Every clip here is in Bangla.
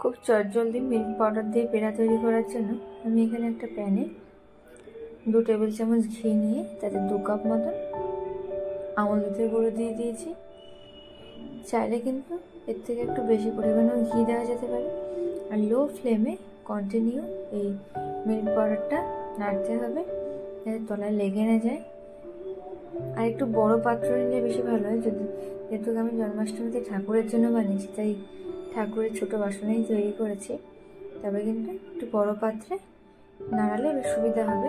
খুব চটজলদি মিল্ক পাউডার দিয়ে পেড়া তৈরি করার জন্য আমি এখানে একটা প্যানে দু টেবিল চামচ ঘি নিয়ে তাতে দু কাপ মতন আমল দুধের গুঁড়ো দিয়ে দিয়েছি। চাইলে কিন্তু এর থেকে একটু বেশি পরিমাণেও ঘি দেওয়া যেতে পারে। আর লো ফ্লেমে কন্টিনিউ এই মিল্ক পাউডারটা নাড়তে হবে যাতে তলায় লেগে না যায়। আর একটু বড় পাত্র নিলে বেশি ভালো হয়, যদি যেহেতু আমি জন্মাষ্টমীতে ঠাকুরের জন্য বানিয়েছি, তাই ঠাকুরের ছোট বাসনেই তৈরি করেছি। তবে কিন্তু একটু বড় পাত্রে নাড়ালে সুবিধা হবে।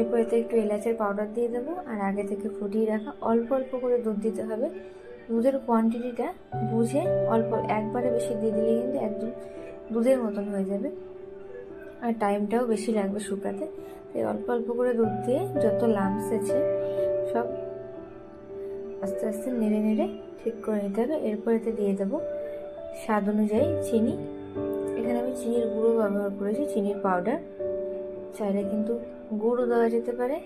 এরপর এতে একটু এলাচের পাউডার দিয়ে দেবো আর আগে থেকে ফুটিয়ে রাখা অল্প অল্প করে দুধ দিতে হবে। দুধের কোয়ান্টিটিটা বুঝে অল্প একবারে বেশি দিয়ে দিলে কিন্তু একদম দুধের মতন হয়ে যাবে। আর টাইমটাও বেশি লাগবে শুকাতে। তাই অল্প অল্প করে দুধ দিয়ে যত লামস আছে সব আস্তে আস্তে নেড়ে নেড়ে ঠিক করে নিতে হবে। এরপর এতে দিয়ে দেবো স্বাদ অনুযায়ী চিনি। এখানে আমি চিনির গুঁড়ো ব্যবহার করেছি, চিনির পাউডার চাইলে কিন্তু গুঁড়ো দেওয়া যেতে পারে,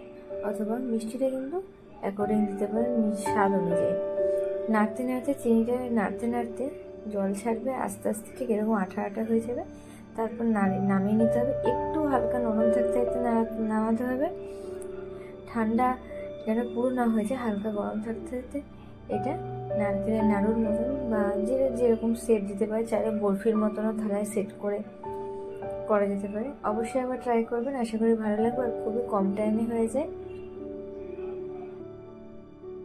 অথবা মিষ্টিটা কিন্তু অ্যাকর্ডিং দিতে নিজ স্বাদ অনুযায়ী। নাড়তে নাড়তে চিনিটা নাড়তে নাড়তে জল ছাড়বে, আস্তে আস্তে ঠিক এরকম আঠা আঠা হয়ে যাবে। তারপর নামিয়ে নিতে হবে, একটু হালকা নরম থাকতে থাকতে নামাতে হবে। ঠান্ডা যেন পুরো না হয়ে যায়, হালকা গরম থাকতে থাকতে এটা নারকেলের নাড়ুর মতন বা যে যেরকম সেট দিতে পারে, চাইলে বরফির মতনও থালায় সেট করে, করা যেতে পারে। অবশ্যই আবার ট্রাই করবেন, আশা করি ভালো লাগবে আর খুবই কম টাইমে হয়ে যায়।